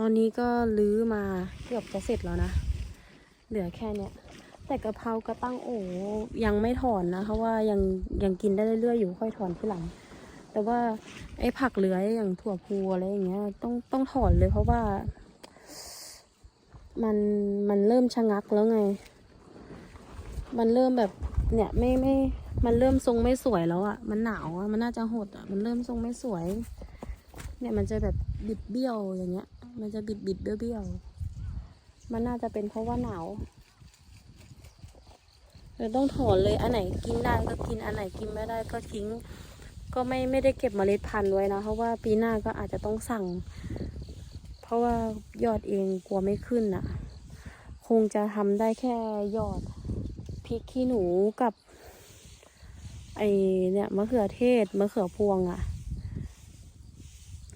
ตอนนี้ก็ลื้อมาเกือบจะเสร็จแล้วนะ เหลือแค่เนี้ยแต่กะเพรากระตั้งโอ้ยังไม่ถอนนะเพราะว่ายังยังกินได้เรื่อยๆอยู่ค่อยถอนที่หลัง แต่ว่าไอ้ผักเหลืออย่างถั่วพูอะไรอย่างเงี้ยต้องต้องถอนเลยเพราะว่า มันมันเริ่มชะงักแล้วไง มันเริ่มแบบเนี่ยไม่ไม่มันเริ่มทรงไม่สวยแล้วอะ่ะ มันหนาวอะ่ะมันน่าจะหดอะ่ะมันเริ่มทรงไม่สวย เนี่ยมันจะแบบบิดเบี้ยวอย่างเงี้ย มันจะบิดบิดเบี้ยวเบี้ยวมันน่าจะเป็นเพราะว่าหนาวเราต้องถอนเลยอันไหนกินได้ก็กินอันไหนกินไม่ได้ก็ทิ้ง ก็ไม่ไม่ได้เก็บเมล็ดพันธุ์ไว้นะเพราะว่าปีหน้าก็อาจจะต้องสั่ง เพราะว่ายอดเองกลัวไม่ขึ้นอะ คงจะทำได้แค่ยอดพริกขี้หนูกับ ไอเนี่ยมะเขือเทศมะเขือพวงอะ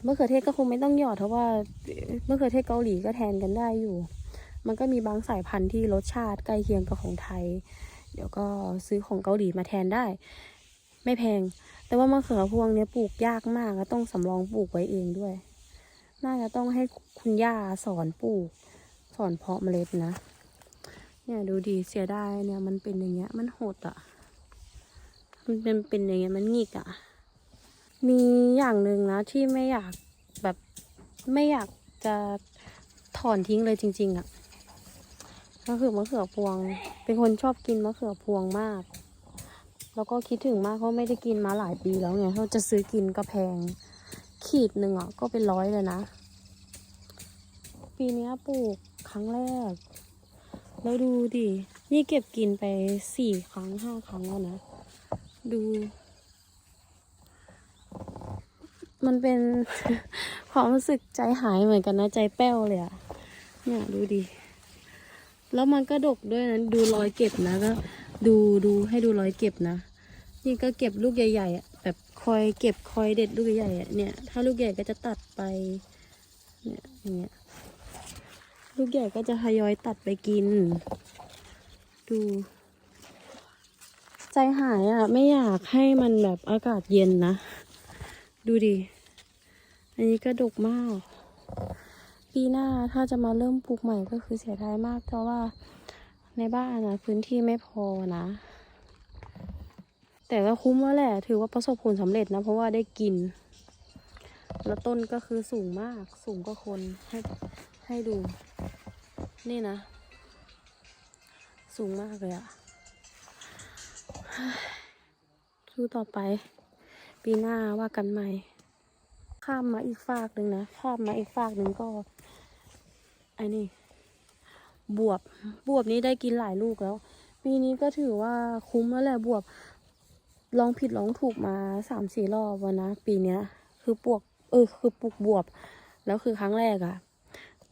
มะเขือเทศก็คงไม่ต้องหยอดเพราะว่ามะเขือเทศเกาหลีก็แทนกันได้อยู่ มันก็มีบางสายพันธุ์ที่รสชาติใกล้เคียงกับของไทย เดี๋ยวก็ซื้อของเกาหลีมาแทนได้ ไม่แพง แต่ว่ามะเขือพวงเนี่ยปลูกยากมากก็ต้องสำรองปลูกไว้เองด้วย น่าจะต้องให้คุณย่าสอนปลูก สอนเพาะเมล็ดนะ เนี่ยดูดีเสียดายเนี่ยมันเป็นอย่างเงี้ยมันโหดอะมันเป็นเป็นอย่างเงี้ยมันหงิกอะ่ะ มีอย่างหนึ่งนะที่ไม่อยากแบบไม่อยากจะถอนทิ้งเลยจริง ๆอะ่ะก็คือมะเขือพวง เป็นคนชอบกินมะเขือพวงมาก แล้วก็คิดถึงมากเพราะไม่ได้กินมาหลายปีแล้วไงเขาจะซื้อกินก็แพง ขีดหนึ่งอะก็เป็นร้อยเลยนะ ปีนี้ปลูกครั้งแรก แล้วดูดิ นี่เก็บกินไปสี่ครั้งห้าครั้งแล้วนะ ดู มันเป็นความรู้สึกใจหายเหมือนกันนะใจแป้วเลยอะเนี่ยดูดิ แล้วมันก็ดกด้วยนะดูรอยเก็บนะก็ดูดูให้ดูรอยเก็บนะ นี่ก็เก็บลูกใหญ่ๆอะแบบคอยเก็บคอยเด็ดลูกใหญ่ๆอะเนี่ย ถ้าลูกใหญ่ก็จะตัดไป เนี่ยอย่างเงี้ยลูกใหญ่ก็จะทยอยตัดไปกิน ดู ใจหายอะ ไม่อยากให้มันแบบอากาศเย็นนะ ดูดิ อันนี้ก็ดกมาก ปีหน้าถ้าจะมาเริ่มปลูกใหม่ก็คือเสียดายมาก เพราะว่าในบ้านนะพื้นที่ไม่พอนะ แต่ก็คุ้มแล้วแหละ ถือว่าประสบผลสำเร็จนะ เพราะว่าได้กิน แล้วต้นก็คือสูงมาก สูงกว่าคนให้ให้ดู นี่นะ สูงมากเลยอะสู้ต่อไป ปีหน้าว่ากันใหม่ ข้ามมาอีกฝากหนึ่งนะ ข้ามมาอีกฝากหนึ่งก็ไอ้นี่ บวบบวบนี้ได้กินหลายลูกแล้ว ปีนี้ก็ถือว่าคุ้มแล้วแหละบวบ ลองผิดลองถูกมาสามสี่รอบวันนะ ปีเนี้ย คือปลูกเออ คือปลูกบวบ แล้วคือครั้งแรกอะ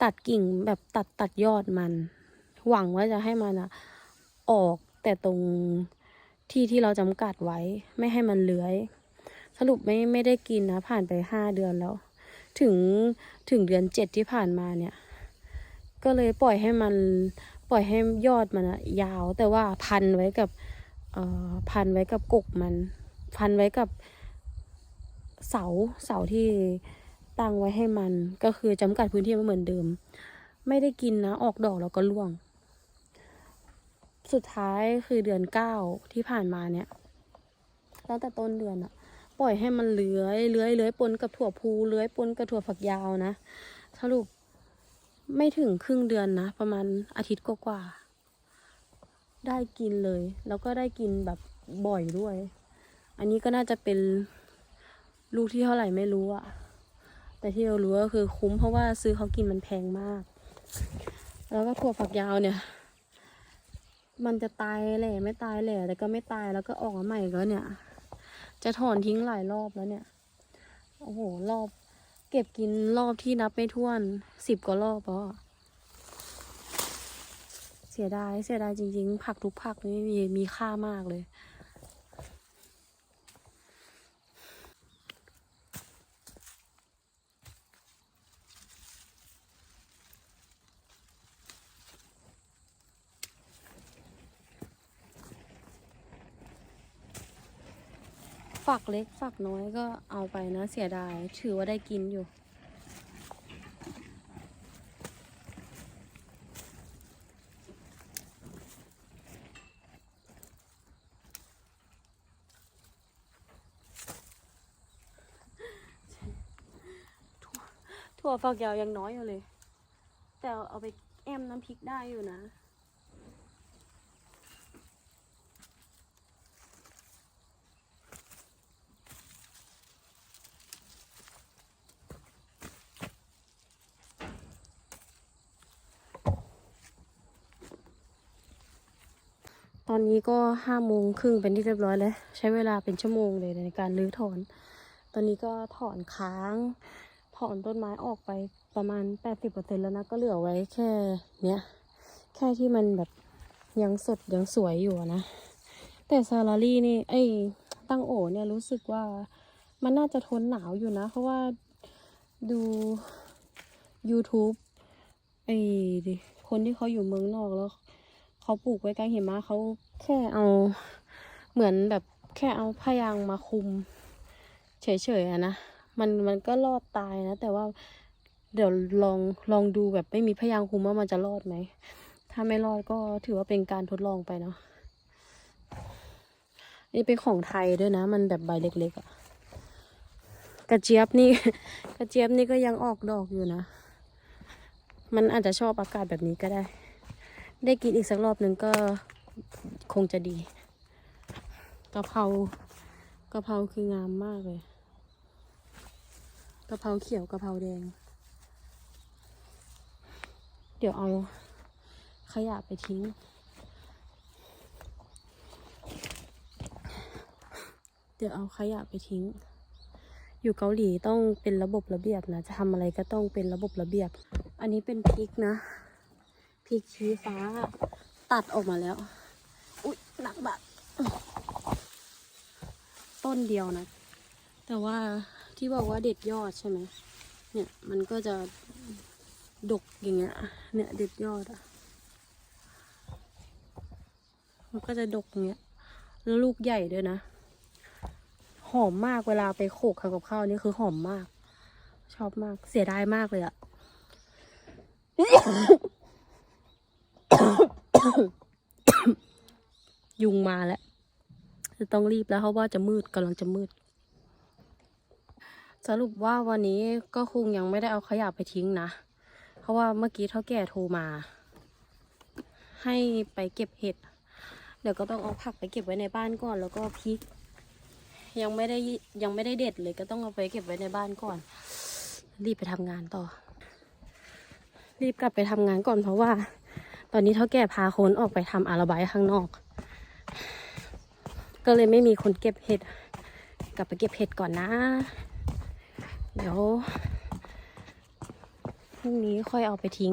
ตัดกิ่งแบบตัดตัดยอดมัน หวังว่าจะให้มันอะออกแต่ตรงที่ที่เราจำกัดไว้ ไม่ให้มันเลื้อย สรุปไม่ไม่ได้กินนะ ผ่านไปห้าเดือนแล้ว ถึงถึงเดือนเจ็ดที่ผ่านมาเนี่ย ก็เลยปล่อยให้มันปล่อยให้ยอดมันอะยาว แต่ว่าพันไว้กับเอ่อพันไว้กับกกมัน พันไว้กับเสาเสาที่ตั้งไว้ให้มัน ก็คือจำกัดพื้นที่ไว้เหมือนเดิม ไม่ได้กินนะ ออกดอกแล้วก็ร่วง สุดท้ายคือเดือนเก้าที่ผ่านมาเนี่ยตั้งแต่ต้นเดือนอะ ปล่อยให้มันเลื้อยเลื้อยเลื้อยปนกับถั่วพูเลื้อยปนกับถั่วฝักยาวนะสรุปไม่ถึงครึ่งเดือนนะ ประมาณอาทิตย์กว่าๆได้กินเลย แล้วก็ได้กินแบบบ่อยด้วย อันนี้ก็น่าจะเป็นลูกที่เท่าไหร่ไม่รู้อะแต่ที่เรารู้ก็คือคุ้มเพราะว่าซื้อเขากินมันแพงมาก แล้วก็ถั่วฝักยาวเนี่ย มันจะตายแหละไม่ตายแหละแต่ก็ไม่ตายแล้วก็ออกมาใหม่แล้วเนี่ย จะถอนทิ้งหลายรอบแล้วเนี่ย โอ้โห รอบ เก็บกินรอบที่นับไม่ถ้วนสิบกว่ารอบแล้วอะเสียดาย เสียดายจริง ๆ ผักทุกผักนี่มีมีค่ามากเลย ฝักเล็กฝักน้อยก็เอาไปนะเสียดาย ถือว่าได้กินอยู่ ถั่วฝักยาวยังน้อยอยู่เลย แต่เอาไปแอมน้ำพริกได้อยู่นะ อนนี้ก็ห้าโมงครึ่งเป็นที่เรียบร้อยแล้ว ใช้เวลาเป็นชั่วโมงเลยในการรื้อถอน ตอนนี้ก็ถอนค้าง ถอนต้นไม้ออกไปประมาณ 80%แล้วนะ ก็เหลือไว้แค่เนี้ย แค่ที่มันแบบยังสดยังสวยอยู่นะ แต่ซาลารี่นี่ไอ้ตั้งโอเนี่ยรู้สึกว่ามันน่าจะทนหนาวอยู่นะ เพราะว่าดู YouTube ไอ้คนที่เขาอยู่เมืองนอกแล้ว เขาปลูกไว้กลางหิมะเขาแค่เอาเหมือนแบบแค่เอาพยางมาคุม เฉยๆอะนะมันมันก็รอดตายนะ แต่ว่าเดี๋ยวลองลองดูแบบไม่มีพยางคุมว่ามันจะรอดไหม ถ้าไม่รอดก็ถือว่าเป็นการทดลองไปเนาะนี่เป็นของไทยด้วยนะ มันแบบใบเล็กๆอะกระเจี๊ยบนี่ กระเจี๊ยบนี่ก็ยังออกดอกอยู่นะ มันอาจจะชอบอากาศแบบนี้ก็ได้ ได้กินอีกสักรอบหนึ่งก็คงจะดีกะเพรากะเพราคืองามมากเลยกะเพราเขียวกะเพราแดง เดี๋ยวเอาขยะไปทิ้ง เดี๋ยวเอาขยะไปทิ้ง อยู่เกาหลีต้องเป็นระบบระเบียบนะ จะทำอะไรก็ต้องเป็นระบบระเบียบ อันนี้เป็นพริกนะ พริกชี้ฟ้า ตัดออกมาแล้ว อุ๊ยหนักบักต้นเดียวนะ แต่ว่าที่บอกว่าเด็ดยอดใช่ไหมเนี่ยมันก็จะดกอย่างเงี้ย เนี่ยเด็ดยอดอะ มันก็จะดกอย่างเงี้ย แล้วลูกใหญ่ด้วยนะ หอมมากเวลาไปโขกทำกับข้าวนี่คือหอมมาก ชอบมาก เสียดายมากเลยอะ ยุงมาแล้ว จะต้องรีบแล้วเพราะว่าจะมืดกำลังจะมืด สรุปว่าวันนี้ก็คงยังไม่ได้เอาขยะไปทิ้งนะ เพราะว่าเมื่อกี้เท่าแก่โทรมา ให้ไปเก็บเห็ด เดี๋ยวก็ต้องเอาผักไปเก็บไว้ในบ้านก่อน แล้วก็พริก ยังไม่ได้ยังไม่ได้เด็ดเลยก็ต้องเอาไปเก็บไว้ในบ้านก่อน รีบไปทำงานต่อ รีบกลับไปทำงานก่อนเพราะว่า อนนี้เท่าแก่พาคนออกไปทำอาราบายข้างนอก ก็เลยไม่มีคนเก็บเห็ด กลับไปเก็บเห็ดก่อนนะ เดี๋ยวพรุ่งนี้ค่อยเอาไปทิ้ง